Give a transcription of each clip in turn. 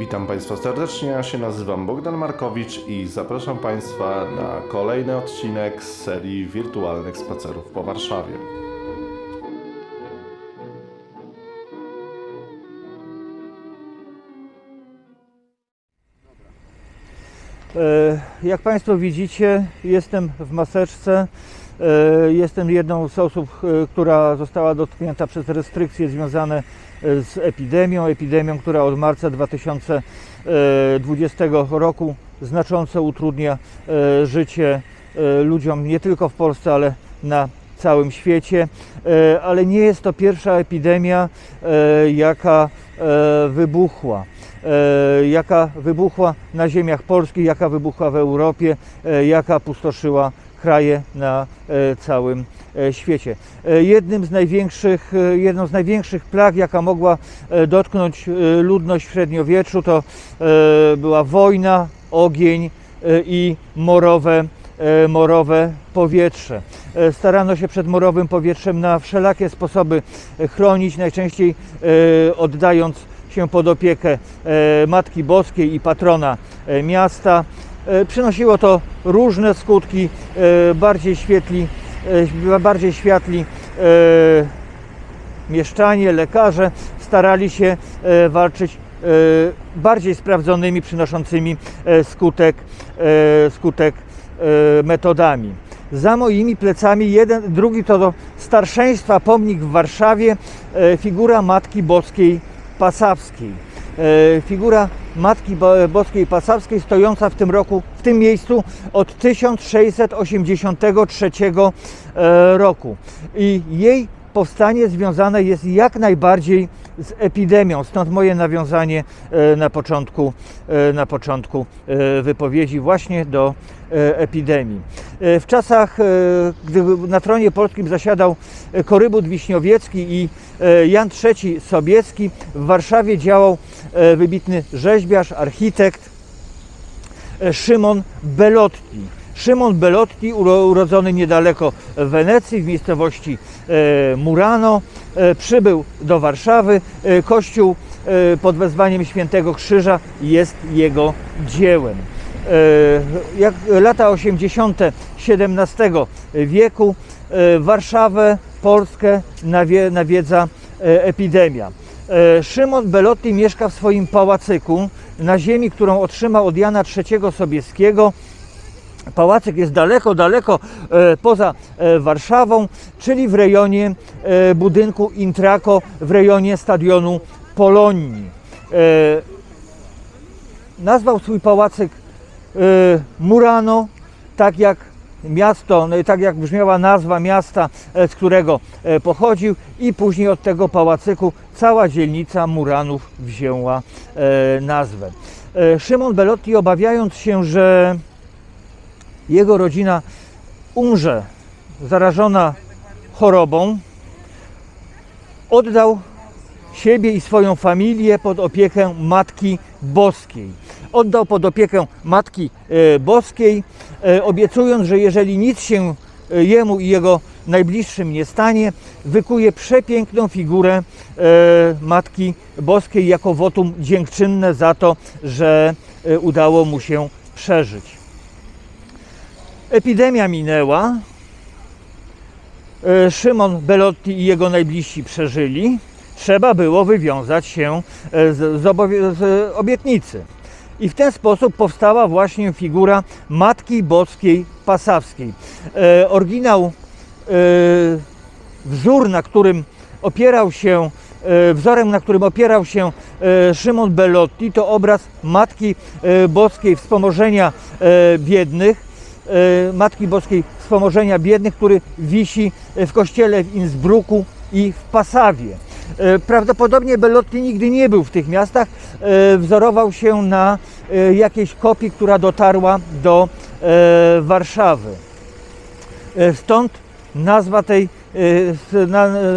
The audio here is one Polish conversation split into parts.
Witam Państwa serdecznie, ja się nazywam Bogdan Markowicz i zapraszam Państwa na kolejny odcinek z serii wirtualnych spacerów po Warszawie. E, Jak Państwo widzicie, jestem w maseczce. E, Jestem jedną z osób, e, która została dotknięta przez restrykcje związane e, z epidemią. Epidemią, która od marca 2020 roku znacząco utrudnia życie ludziom nie tylko w Polsce, ale na całym świecie. Ale nie jest to pierwsza epidemia, jaka wybuchła jaka wybuchła na ziemiach polskich, jaka wybuchła w Europie, jaka pustoszyła kraje na e, całym e, świecie. E, Jednym z największych, jedną z największych plag, jaka mogła dotknąć ludność w średniowieczu, to była wojna, ogień i morowe, morowe powietrze. Starano się przed morowym powietrzem na wszelakie sposoby chronić, najczęściej oddając się pod opiekę Matki Boskiej i patrona miasta. E, Przynosiło to różne skutki, e, bardziej świetli, e, bardziej światli mieszczanie, lekarze starali się walczyć bardziej sprawdzonymi, przynoszącymi skutek, skutek metodami. Za moimi plecami jeden, drugi to do starszeństwa pomnik w Warszawie, figura Matki Boskiej Pasawskiej. E, Figura Matki Bo- Boskiej Pasawskiej stojąca w tym roku, w tym miejscu od 1683 e, roku. I jej powstanie związane jest jak najbardziej z epidemią. Stąd moje nawiązanie e, na początku, na początku wypowiedzi właśnie do epidemii. E, W czasach, e, gdy na tronie polskim zasiadał e, Korybut Wiśniowiecki i Jan III Sobieski, w Warszawie działał wybitny rzeźbiarz, architekt, Szymon Belotti. Szymon Belotti, uro- urodzony niedaleko Wenecji, w miejscowości Murano, przybył do Warszawy. Kościół pod wezwaniem Świętego Krzyża jest jego dziełem. E, Jak lata 80. XVII wieku e, Warszawę, Polskę nawie, nawiedza e, epidemia. Szymon Belotti mieszka w swoim pałacyku na ziemi, którą otrzymał od Jana III Sobieskiego. Pałacyk jest daleko, daleko poza Warszawą, czyli w rejonie budynku Intrako, w rejonie stadionu Polonii. Nazwał swój pałacyk Murano, tak jak miasto, no tak jak brzmiała nazwa miasta, e, z którego e, pochodził i później od tego pałacyku cała dzielnica Muranów wzięła e, nazwę. Szymon Belotti obawiając się, że jego rodzina umrze zarażona chorobą, oddał siebie i swoją familię pod opiekę Matki Boskiej. Oddał pod opiekę Matki e, Boskiej, e, obiecując, że jeżeli nic się e, jemu i jego najbliższym nie stanie, wykuje przepiękną figurę Matki Boskiej jako wotum dziękczynne za to, że udało mu się przeżyć. Epidemia minęła. Szymon Belotti i jego najbliżsi przeżyli. Trzeba było wywiązać się e, z, z, obietnicy. I w ten sposób powstała właśnie figura Matki Boskiej Pasawskiej. E, Oryginał, e, wzór, na którym opierał się, e, wzorem, na którym opierał się e, Szymon Belotti, to obraz Matki e, Boskiej Wspomożenia e, Biednych, e, Matki Boskiej Wspomożenia Biednych, który wisi w kościele w Innsbrucku i w Pasawie. E, Prawdopodobnie Belotti nigdy nie był w tych miastach, e, wzorował się na e, jakiejś kopii, która dotarła do Warszawy. Stąd nazwa tej,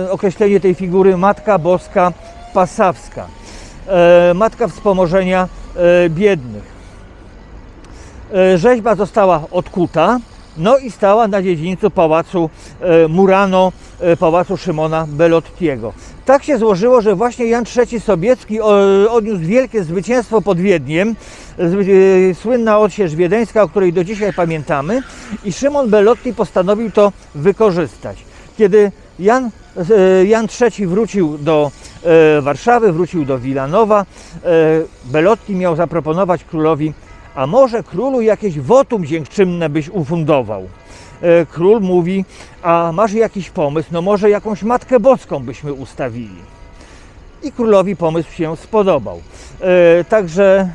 określenie tej figury Matka Boska Pasawska. Matka Wspomożenia Biednych. Rzeźba została odkuta, no i stała na dziedzińcu pałacu e, Murano, e, pałacu Szymona Belottiego. Tak się złożyło, że właśnie Jan III Sobiecki o, odniósł wielkie zwycięstwo pod Wiedniem, e, słynna odsiecz wiedeńska, o której do dzisiaj pamiętamy i Szymon Belotti postanowił to wykorzystać. Kiedy Jan, e, Jan III wrócił do e, Warszawy, wrócił do Wilanowa, e, Belotti miał zaproponować królowi, a może królu jakieś wotum dziękczynne byś ufundował. E, Król mówi, a masz jakiś pomysł, no może jakąś Matkę Boską byśmy ustawili. I królowi pomysł się spodobał. E, Także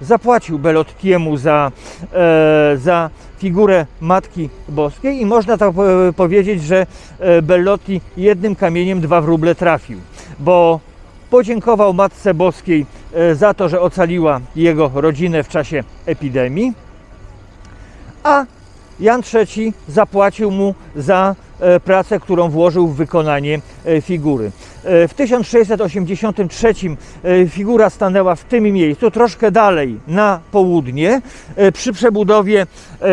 zapłacił Belottiemu za, e, za figurę Matki Boskiej i można tak powiedzieć, że Bellotti jednym kamieniem dwa wróble trafił, bo podziękował Matce Boskiej e, za to, że ocaliła jego rodzinę w czasie epidemii, a Jan III zapłacił mu za e, pracę, którą włożył w wykonanie e, figury. W 1683 e, figura stanęła w tym miejscu, troszkę dalej na południe, przy przebudowie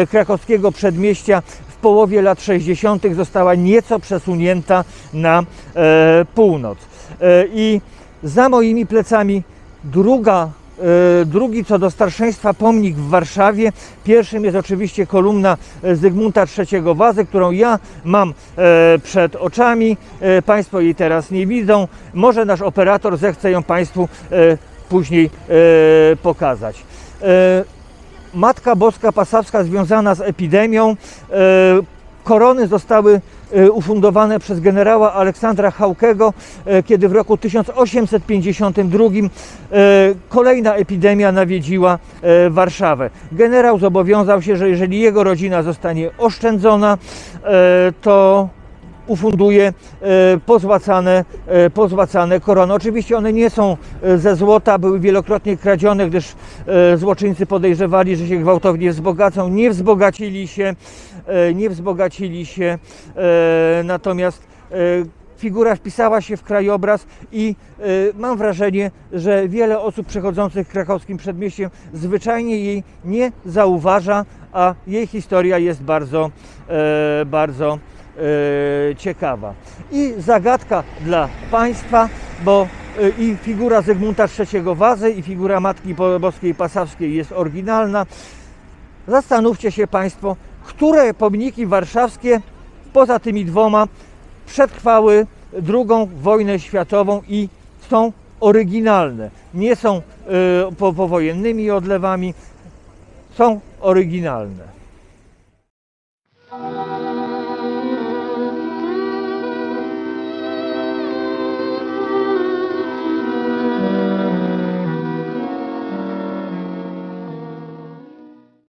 krakowskiego przedmieścia w połowie lat 60. została nieco przesunięta na północ. I za moimi plecami druga E, Drugi co do starszeństwa pomnik w Warszawie. Pierwszym jest oczywiście kolumna e, Zygmunta III Wazy, którą ja mam e, przed oczami. Państwo jej teraz nie widzą. Może nasz operator zechce ją Państwu później pokazać. Matka Boska Pasawska związana z epidemią. Korony zostały ufundowane przez generała Aleksandra Hałkego, e, kiedy w roku 1852 e, kolejna epidemia nawiedziła e, Warszawę. Generał zobowiązał się, że jeżeli jego rodzina zostanie oszczędzona, e, to ufunduje e, pozłacane, e, pozłacane korony. Oczywiście one nie są e, ze złota, były wielokrotnie kradzione, gdyż złoczyńcy podejrzewali, że się gwałtownie wzbogacą. Nie wzbogacili się, nie wzbogacili się, natomiast figura wpisała się w krajobraz i e, mam wrażenie, że wiele osób przechodzących krakowskim przedmieściem zwyczajnie jej nie zauważa, a jej historia jest bardzo, e, bardzo ciekawa. I zagadka dla Państwa, bo e, i figura Zygmunta III Wazy i figura Matki Bo- Boskiej Pasawskiej jest oryginalna. Zastanówcie się Państwo, które pomniki warszawskie poza tymi dwoma przetrwały drugą wojnę światową i są oryginalne. Nie są e, po, powojennymi odlewami, są oryginalne.